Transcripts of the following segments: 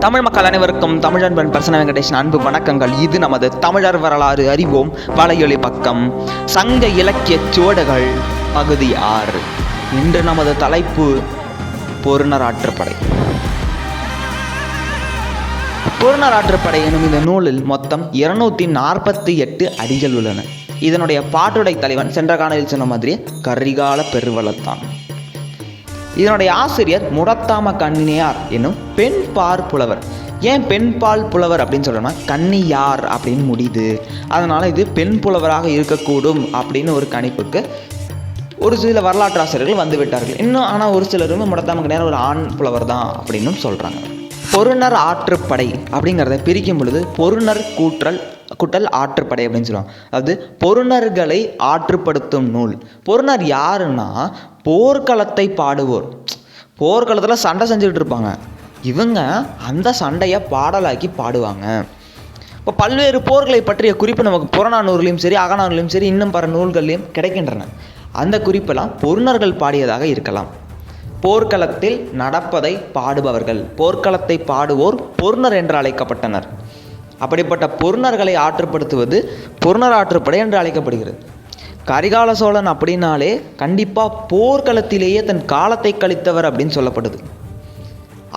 தமிழ் மக்கள் அனைவருக்கும் தமிழன்பன் பிரசன வெங்கடேஷன் அன்பு வணக்கங்கள். இது நமது தமிழர் வரலாறு அறிவோம். வலையொலி பக்கம் சங்க இலக்கிய சுவடுகள் பகுதி ஆறு. இன்று நமது தலைப்பு பொருணர் ஆற்றுப்படை. பொருணர் ஆற்றுப்படை எனும் இந்த நூலில் மொத்தம் இருநூத்தி நாற்பத்தி எட்டு அடிகள் உள்ளன. இதனுடைய பாட்டுடை தலைவன் சென்ற காணலில் சொன்ன மாதிரி கரிகால பெருவளத்தான். இதனுடைய ஆசிரியர் முடத்தாம கண்ணியார் என்னும் பெண் பார் புலவர். ஏன் பெண் பால் புலவர் அப்படின்னு சொல்றோம்னா கன்னியார் அப்படின்னு முடியுது. அதனால் இது பெண் புலவராக இருக்கக்கூடும் அப்படின்னு ஒரு கணிப்புக்கு ஒரு சில வரலாற்று ஆசிரியர்கள் வந்து விட்டார்கள். இன்னும் ஆனால் ஒரு சிலருமே முடத்தாம கண்ணியார் ஒரு ஆண் புலவர் தான் அப்படின்னும் சொல்கிறாங்க பொருணர் ஆற்றுப்படை அப்படிங்கிறத பிரிக்கும் பொழுது பொருணர் கூற்றல் குட்டல் ஆற்றுப்படை அப்படின்னு சொல்லுவாங்க. அதாவது பொருணர்களை ஆற்றுப்படுத்தும் நூல். பொருணர் யாருன்னா போர்க்களத்தை பாடுவோர். போர்க்களத்தில் சண்டை செஞ்சுக்கிட்டு இருப்பாங்க. இவங்க அந்த சண்டையை பாடலாக்கி பாடுவாங்க. இப்போ பல்வேறு போர்களை பற்றிய குறிப்பு நமக்கு புறநானூறுலையும் சரி அகநானூர்லேயும் சரி இன்னும் பல நூல்கள்லையும் கிடைக்கின்றன. அந்த குறிப்பெல்லாம் பொருணர்கள் பாடியதாக இருக்கலாம். போர்க்களத்தில் நடப்பதை பாடுபவர்கள். போர்க்களத்தை பாடுவோர் பொருணர் என்று அழைக்கப்பட்டனர். அப்படிப்பட்ட பொருணர்களை ஆற்றுப்படுத்துவது பொருணர் ஆற்றுப்படை என்று அழைக்கப்படுகிறது. கரிகால சோழன் அப்படின்னாலே கண்டிப்பாக போர்க்களத்திலேயே தன் காலத்தை கழித்தவர் அப்படின்னு சொல்லப்படுது.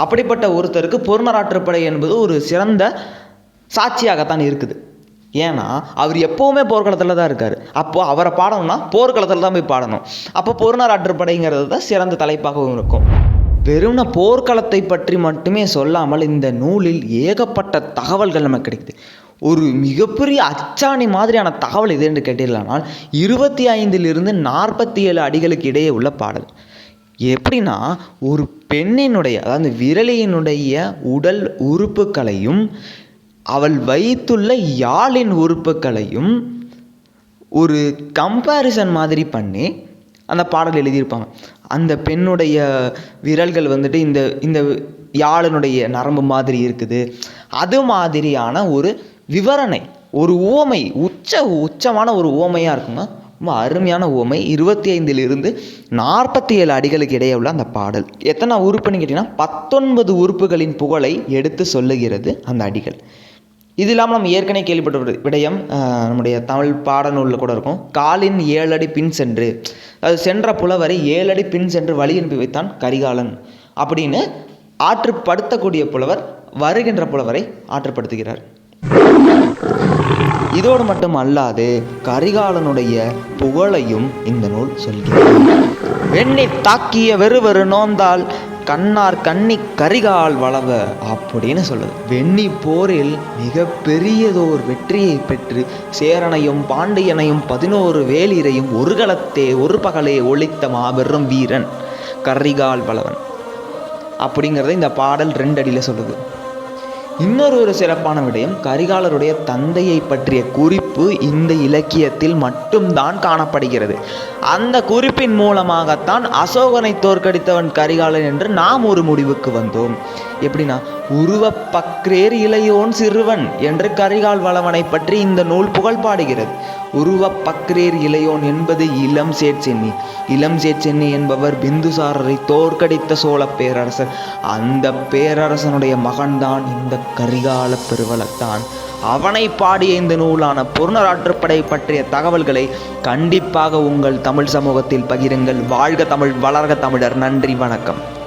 அப்படிப்பட்ட ஒருத்தருக்கு பொருணர் ஆற்றுப்படை என்பது ஒரு சிறந்த சாட்சியாகத்தான் இருக்குது. ஏன்னா அவர் எப்போவுமே போர்க்களத்தில் தான் இருக்கார். அப்போது அவரை பாடணும்னா போர்க்களத்தில் தான் போய் பாடணும். அப்போ பொருணராற்றுப்படைங்கிறது தான் சிறந்த தலைப்பாகவும் இருக்கும். வெறும்ன போர்க்களத்தை பற்றி மட்டுமே சொல்லாமல் இந்த நூலில் ஏகப்பட்ட தகவல்கள் நமக்கு கிடைக்குது. ஒரு மிகப்பெரிய அச்சாணி மாதிரியான தகவல் இது என்று கேட்டீர்களானால் இருபத்தி ஐந்திலிருந்து நாற்பத்தி ஏழு அடிகளுக்கு இடையே உள்ள பாடல். எப்படின்னா ஒரு பெண்ணினுடைய அதாவது விரலியினுடைய உடல் உறுப்புகளையும் அவள் வைத்துள்ள யாழின் உறுப்புகளையும் ஒரு கம்பேரிசன் மாதிரி பண்ணி அந்த பாடல் எழுதியிருப்பாங்க. அந்த பெண்ணுடைய விரல்கள் வந்துட்டு இந்த இந்த யாழனுடைய நரம்பு மாதிரி இருக்குது. அது மாதிரியான ஒரு விவரணை ஒரு உவமை உச்ச உச்சமான ஒரு உவமையாக இருக்குங்க. ரொம்ப அருமையான உவமை. இருபத்தி ஐந்திலிருந்து நாற்பத்தி ஏழு அடிகளுக்கு இடையே உள்ள அந்த பாடல். எத்தனை உறுப்புன்னு கேட்டிங்கன்னா பத்தொன்பது உறுப்புகளின் புகழை எடுத்து சொல்லுகிறது அந்த அடிகள். இது இல்லாமல் நம்ம ஏற்கனவே கேள்விப்பட்ட ஒரு விடயம் நம்முடைய தமிழ் பாடநூலில் கூட இருக்கும். காலின் ஏழடி பின் சென்று அது சென்ற புலவரை ஏழடி பின் சென்று வழி அனுப்பி வைத்தான் கரிகாலன் அப்படின்னு ஆற்றுப்படுத்தக்கூடிய புலவர் வருகின்ற புலவரை ஆற்றுப்படுத்துகிறார். இதோடு மட்டும் அல்லாது கரிகாலனுடைய புகழையும் இந்த நூல் சொல்கிறது. வெண்ணி தாக்கிய வெறுவெறு நோந்தால் கண்ணார் கண்ணி கரிகால் வளவ அப்படின்னு சொல்லுது. வெண்ணி போரில் மிக பெரியதோர் வெற்றியை பெற்று சேரனையும் பாண்டியனையும் பதினோரு வேலிரையும் ஒரு களத்தே ஒரு பகலே ஒழித்த மாபெரும் வீரன் கரிகால் வளவன். அப்படிங்கிறத இந்த பாடல் ரெண்டு அடியில் சொல்லுது. இன்னொரு ஒரு சிறப்பான விடயம் கரிகாலருடைய தந்தையை பற்றிய குறிப்பு இந்த இலக்கியத்தில் மட்டும்தான் காணப்படுகிறது. அந்த குறிப்பின் மூலமாகத்தான் அசோகனை தோற்கடித்தவன் கரிகாலன் என்று நாம் ஒரு முடிவுக்கு வந்தோம். எப்படின்னா உருவ பக்ரேர் இளையோன் சிறுவன் என்று கரிகால் வளவனை பற்றி இந்த நூல் புகழ் பாடுகிறது. உருவ பக்ரேர் இளையோன் என்பது இளம் சேட்சென்னி. இளம் சேட்சென்னி என்பவர் பிந்துசாரரை தோற்கடித்த சோழ பேரரசர். அந்த பேரரசனுடைய மகன்தான் இந்த கரிகால பெருவளத்தான். அவனை பாடிய இந்த நூலான பொருணராற்றுப்படை பற்றிய தகவல்களை கண்டிப்பாக உங்கள் தமிழ் சமூகத்தில் பகிருங்கள். வாழ்க தமிழ் வளர்க தமிழர். நன்றி வணக்கம்.